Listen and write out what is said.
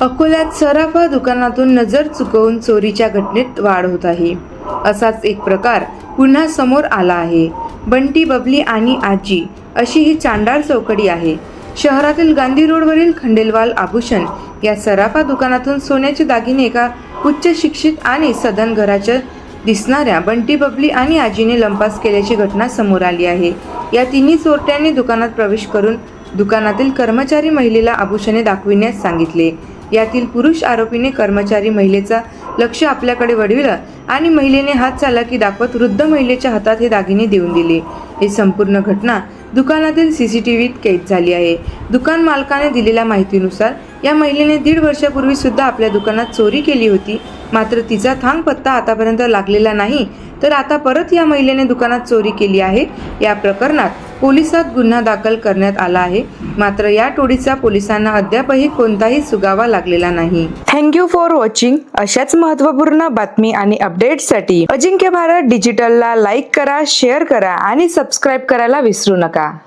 अकोल्यात सराफा दुकानातून नजर चुकवून चोरीच्या घटनेत वाढ होत आहे. असाच एक प्रकार पुन्हा समोर आला आहे. बंटी बबली आणि आजी अशी ही चांडाळ चौकडी आहे. शहरातील गांधी रोडवरील खंडेलवाल आभूषण या सराफा दुकानातून सोन्याचे दागिने एका उच्च शिक्षित आणि सदन घराच्या दिसणाऱ्या बंटी बबली आणि आजीने लंपास केल्याची घटना समोर आली आहे. या तिन्ही चोरट्यांनी दुकानात प्रवेश करून दुकानातील कर्मचारी महिलेला आभूषणे दाखविण्यास सांगितले. यातील पुरुष आरोपीने कर्मचारी महिलेचा लक्ष आपल्याकडे वळविलं आणि महिलेने हात चालाकी दाखवत वृद्ध महिलेच्या हातात हे दागिने देऊन दिले. ही संपूर्ण घटना दुकानातील सीसीटीव्हीत कैद झाली आहे. दुकान मालकाने दिलेल्या माहितीनुसार या महिलेने दीड वर्षापूर्वी सुद्धा आपल्या दुकानात चोरी केली होती. मात्र तिचा थांग पत्ता आतापर्यंत लागलेला नाही. तर आता परत या महिलेने दुकानात चोरी केली आहे. या प्रकरणात पोलिसात गुन्हा दाखल करण्यात आला आहे. मात्र या टोळीचा पोलिसांना अद्यापही कोणताही सुगावा लागलेला नाही. थँक्यू फॉर वॉचिंग अशाच महत्त्वपूर्ण बातमी आणि अपडेट्ससाठी अजिंक्य भारत डिजिटलला लाईक करा शेअर करा आणि सबस्क्राईब करायला विसरू नका.